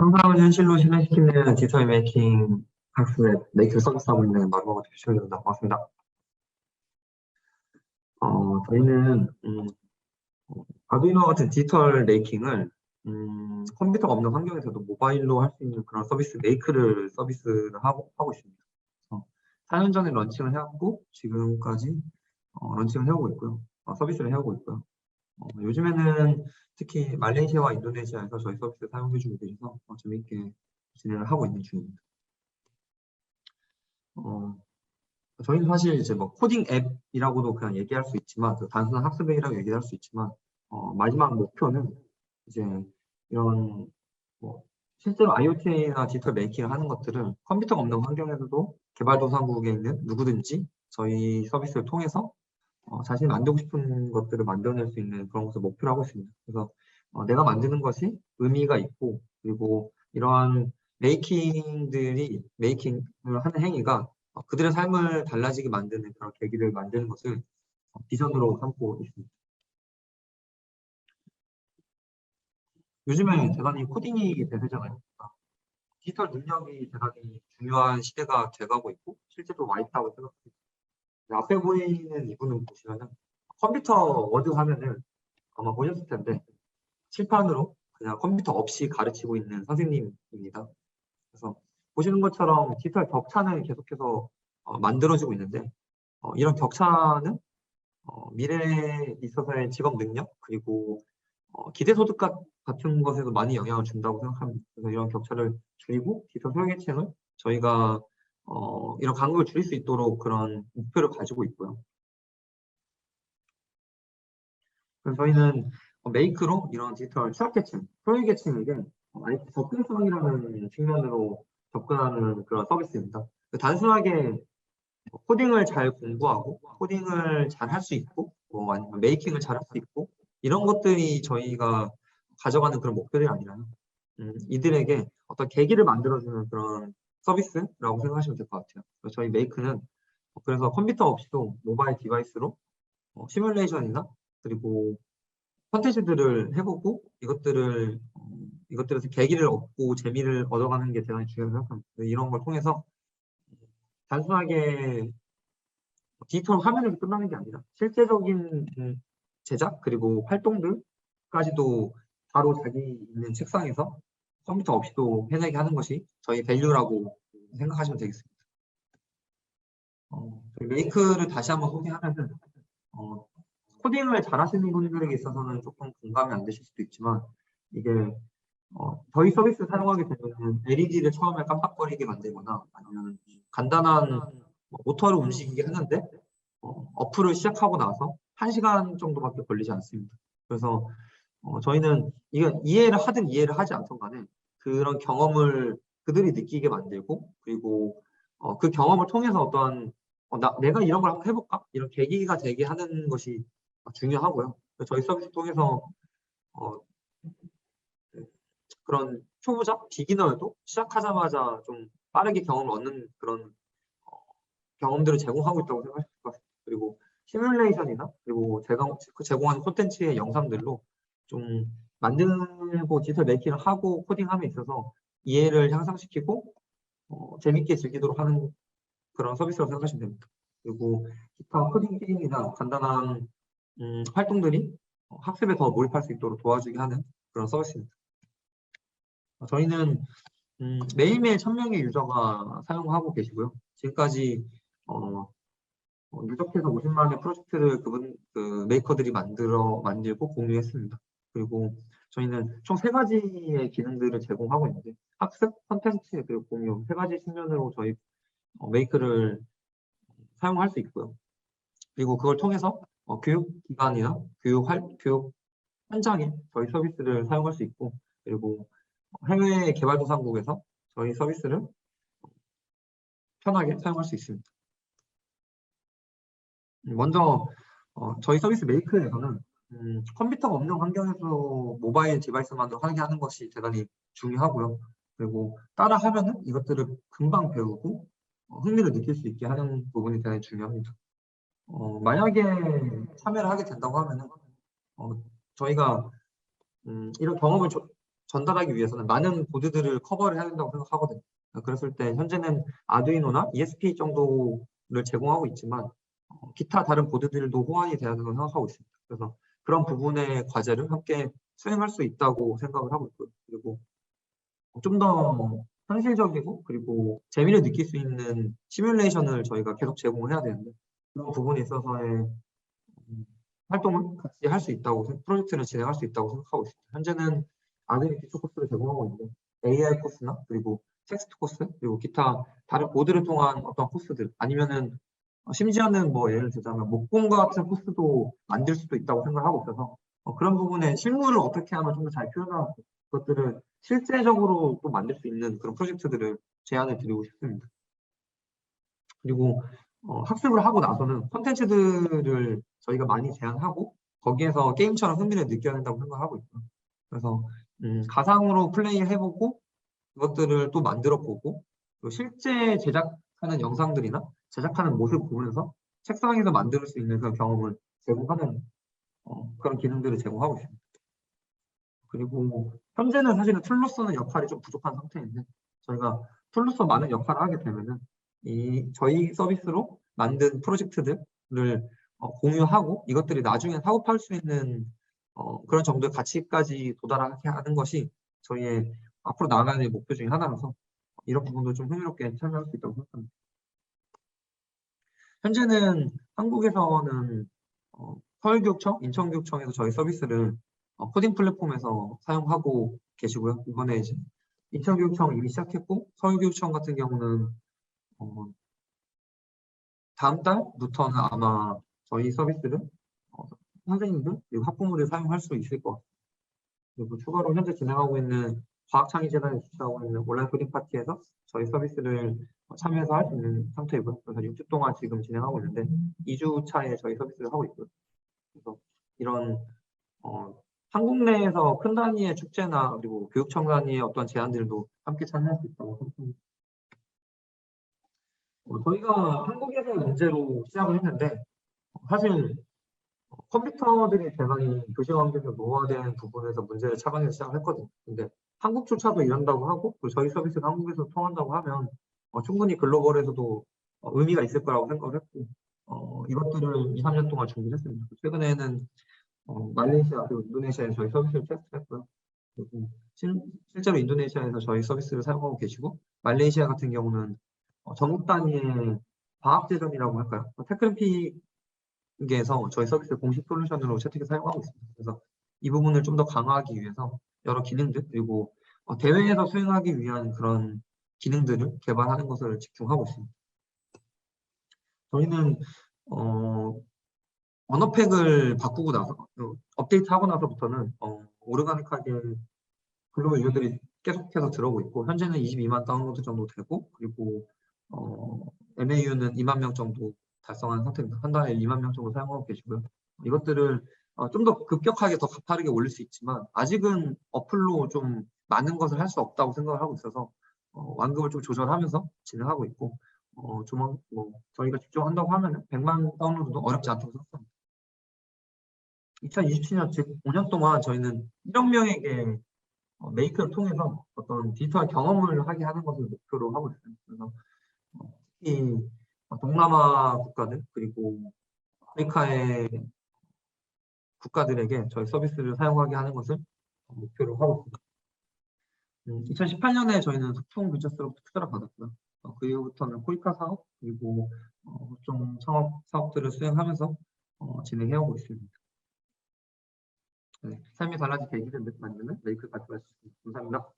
상상을 현실로 실현시키는 디지털 메이킹 학습의 메이킹 서비스하고 있는 마루마고 대표입니다. 반갑습니다. 어, 저희는 음, 어, 아두이노 같은 디지털 메이킹을 음, 컴퓨터가 없는 환경에서도 모바일로 할 수 있는 그런 서비스 메이크를 서비스를 하고, 하고 있습니다. 그래서 4년 전에 런칭을 해왔고 지금까지 어, 런칭을 해오고 있고요. 어, 서비스를 해오고 있고요. 어, 요즘에는 특히 말레이시아와 인도네시아에서 저희 서비스 사용해 주고 계셔서 어, 재미있게 진행을 하고 있는 중입니다. 어, 저희는 사실 이제 뭐 코딩 앱이라고도 그냥 얘기할 수 있지만 그 단순한 학습 앱이라고 얘기할 수 있지만 어, 마지막 목표는 이제 이런 뭐 실제로 IoT나 디지털 메이킹을 하는 것들은 컴퓨터가 없는 환경에서도 개발도상국에 있는 누구든지 저희 서비스를 통해서 어, 자신이 만들고 싶은 것들을 만들어낼 수 있는 그런 것을 목표로 하고 있습니다. 그래서 어, 내가 만드는 것이 의미가 있고 그리고 이러한 메이킹들이 메이킹을 하는 행위가 어, 그들의 삶을 달라지게 만드는 그런 계기를 만드는 것을 어, 비전으로 삼고 있습니다. 요즘에 대단히 코딩이 대세잖아요. 그러니까 디지털 능력이 대단히 중요한 시대가 돼가고 있고 실제로 와 있다고 생각합니다. 앞에 보이는 이분은 보시면은 컴퓨터 워드 화면을 아마 보셨을 텐데 칠판으로 그냥 컴퓨터 없이 가르치고 있는 선생님입니다. 그래서 보시는 것처럼 디지털 격차는 계속해서 어, 만들어지고 있는데 어, 이런 격차는 어, 미래에 있어서의 직업 능력 그리고 어, 기대 소득 같은 것에도 많이 영향을 준다고 생각합니다. 그래서 이런 격차를 줄이고 디지털 소외계층을 저희가 어, 이런 간극을 줄일 수 있도록 그런 목표를 가지고 있고요. 그래서 저희는 메이크로 이런 디지털 취약계층, 소외계층에게 IT 접근성이라는 측면으로 접근하는 그런 서비스입니다. 단순하게 코딩을 잘 공부하고 코딩을 잘 할 수 있고 뭐 아니면 메이킹을 잘 할 수 있고 이런 것들이 저희가 가져가는 그런 목표들이 아니라요. 음, 이들에게 어떤 계기를 만들어주는 그런 서비스라고 생각하시면 될 것 같아요. 저희 메이크는 그래서 컴퓨터 없이도 모바일 디바이스로 어, 시뮬레이션이나 그리고 컨텐츠들을 해보고 이것들을 어, 이것들에서 계기를 얻고 재미를 얻어가는 게 대단히 중요하다고 생각합니다. 이런 걸 통해서 단순하게 디지털 화면에서 끝나는 게 아니라 실제적인 제작 그리고 활동들까지도 바로 자기 있는 책상에서 컴퓨터 없이도 해내게 하는 것이 저희 밸류라고 생각하시면 되겠습니다. 어, 메이크를 다시 한번 소개하면은 어, 코딩을 잘하시는 분들에게 있어서는 조금 공감이 안 되실 수도 있지만 이게 어, 저희 서비스 사용하게 되면 LED를 처음에 깜빡거리게 만들거나 아니면 간단한 뭐 모터를 움직이게 하는데 어, 어플을 시작하고 나서 1시간 정도밖에 걸리지 않습니다. 그래서 어, 저희는 이건 이해를 하든 이해를 하지 않던 간에 그런 경험을 그들이 느끼게 만들고 그리고 어, 그 경험을 통해서 어떤 어, 나, 내가 이런 걸 한번 해볼까? 이런 계기가 되게 하는 것이 중요하고요. 저희 서비스 통해서 어, 그런 초보자, 비기너여도 시작하자마자 좀 빠르게 경험을 얻는 그런 어, 경험들을 제공하고 있다고 생각하실 것 같습니다. 그리고 시뮬레이션이나 그리고 제공, 그 제공하는 콘텐츠의 영상들로 좀 만들고 디지털 메이킹을 하고 코딩함에 있어서 이해를 향상시키고 어, 재밌게 즐기도록 하는 그런 서비스라고 생각하시면 됩니다. 그리고 기타 코딩 게임이나 간단한 음, 활동들이 어, 학습에 더 몰입할 수 있도록 도와주게 하는 그런 서비스입니다. 어, 저희는 음, 매일매일 1000명의 유저가 사용하고 계시고요. 지금까지 어, 어, 누적해서 50만의 프로젝트를 그분 그 메이커들이 만들어 만들고 공유했습니다. 그리고 저희는 총 세 가지의 기능들을 제공하고 있는데 학습, 컨텐츠, 그리고 공유 세 가지 측면으로 저희 어, 메이크를 사용할 수 있고요. 그리고 그걸 통해서 어, 교육기관이나 교육, 할, 교육 현장에 저희 서비스를 사용할 수 있고 그리고 해외 개발도상국에서 저희 서비스를 편하게 사용할 수 있습니다. 먼저 어, 저희 서비스 메이크에서는 음, 컴퓨터가 없는 환경에서 모바일 디바이스만으로 하게 하는 것이 대단히 중요하고요. 그리고 따라 하면은 이것들을 금방 배우고 어, 흥미를 느낄 수 있게 하는 부분이 대단히 중요합니다. 어, 만약에 참여를 하게 된다고 하면은 어, 저희가 음, 이런 경험을 조, 전달하기 위해서는 많은 보드들을 커버를 해야 된다고 생각하거든요. 그랬을 때 현재는 아두이노나 ESP 정도를 제공하고 있지만 어, 기타 다른 보드들도 호환이 돼야 된다고 생각하고 있습니다. 그래서 그런 부분의 과제를 함께 수행할 수 있다고 생각을 하고 있고요. 그리고 좀 더 현실적이고 그리고 재미를 느낄 수 있는 시뮬레이션을 저희가 계속 제공을 해야 되는데 그런 부분에 있어서의 음, 활동을 같이 할 수 있다고 생- 프로젝트를 진행할 수 있다고 생각하고 있습니다. 현재는 기초 코스를 제공하고 있는데 AI 코스나 그리고 텍스트 코스 그리고 기타 다른 보드를 통한 어떤 코스들 아니면은 어, 심지어는 뭐 예를 들자면 목공과 같은 코스도 만들 수도 있다고 생각하고 있어서 어, 그런 부분에 실무를 어떻게 하면 좀 더 잘 표현하고 그것들을 실제적으로 또 만들 수 있는 그런 프로젝트들을 제안을 드리고 싶습니다. 그리고 어, 학습을 하고 나서는 콘텐츠들을 저희가 많이 제안하고 거기에서 게임처럼 흥미를 느껴야 된다고 생각하고 있고요. 그래서 음, 가상으로 플레이 해보고 그것들을 또 만들어 보고 또 실제 제작하는 영상들이나 제작하는 모습 보면서 책상에서 만들 수 있는 그런 경험을 제공하는 어, 그런 기능들을 제공하고 있습니다. 그리고 현재는 사실은 툴로서는 역할이 좀 부족한 상태인데 저희가 툴로서 많은 역할을 하게 되면은 이 저희 서비스로 만든 프로젝트들을 어, 공유하고 이것들이 나중에 팔수 있는 어, 그런 정도의 가치까지 도달하게 하는 것이 저희의 앞으로 나아가야 될 목표 중에 하나라서 이런 부분도 좀 흥미롭게 참여할 수 있다고 생각합니다. 현재는 한국에서는 어, 서울교육청, 인천교육청에서 저희 서비스를 어, 코딩 플랫폼에서 사용하고 계시고요. 이번에 이제 인천교육청 이미 시작했고 서울교육청 같은 경우는 어, 다음 달부터는 아마 저희 서비스를 어, 선생님들 그리고 학부모들이 사용할 수 있을 것 같아요. 그리고 추가로 현재 진행하고 있는 과학창의재단이 주최하고 있는 온라인 코딩 파티에서 저희 서비스를 어, 참여해서 할 수 있는 상태이고요. 그래서 6주 동안 지금 진행하고 있는데 2주 차에 저희 서비스를 하고 있고요. 그래서 이런 어, 한국 내에서 큰 단위의 축제나 그리고 교육청 단위의 어떤 제안들도 함께 참여할 수 있다고 생각합니다. 어, 저희가 한국에서 문제로 시작을 했는데 어, 사실 어, 컴퓨터들이 대단히 교실 환경이 노화된 부분에서 문제를 차반해서 시작을 했거든요. 근데 한국조차도 이런다고 하고 저희 서비스가 한국에서 통한다고 하면 어, 충분히 글로벌에서도 어, 의미가 있을 거라고 생각을 했고 어, 이것들을 2, 3년 동안 준비했습니다. 최근에는 어, 말레이시아 그리고 인도네시아에 저희 서비스를 테스트했고요. 그리고 실, 실제로 인도네시아에서 저희 서비스를 사용하고 계시고 말레이시아 같은 경우는 어, 전국 단위의 과학재단이라고 할까요? 테크램픽에서 저희 서비스 공식 솔루션으로 채택해 사용하고 있습니다. 그래서 이 부분을 좀 더 강화하기 위해서 여러 기능들 그리고 어, 대회에서 수행하기 위한 그런 기능들을 개발하는 것을 집중하고 있습니다. 저희는 어, 언어팩을 바꾸고 나서 어, 업데이트하고 나서부터는 어, 오르가닉하게 글로벌 유저들이 계속해서 들어오고 있고 현재는 22만 다운로드 정도 되고 그리고 어, MAU는 2만 명 정도 달성한 상태입니다. 한 달에 2만 명 정도 사용하고 계시고요. 이것들을 어, 좀 더 급격하게 더 가파르게 올릴 수 있지만 아직은 어플로 좀 많은 것을 할 수 없다고 생각을 하고 있어서 어, 완급을 좀 조절하면서 진행하고 있고 어, 조만 뭐 저희가 직접 한다고 하면 100만 다운로드도 어렵지 않다고 생각합니다. 2027년 즉 5년 동안 저희는 1억 명에게 어, 메이크를 통해서 어떤 디지털 경험을 하게 하는 것을 목표로 하고 있습니다. 그래서 어, 특히 어, 동남아 국가들 그리고 아프리카의 국가들에게 저희 서비스를 사용하게 하는 것을 목표로 하고 있습니다. 음, 2018년에 저희는 소통 벤처스로부터 투자를 받았고요. 어, 그 이후부터는 코이카 사업 그리고 어, 좀 창업 사업들을 수행하면서 어, 진행해오고 있습니다. 네, 삶이 달라질 계기를 만드는 가져갈 수 있습니다. 감사합니다.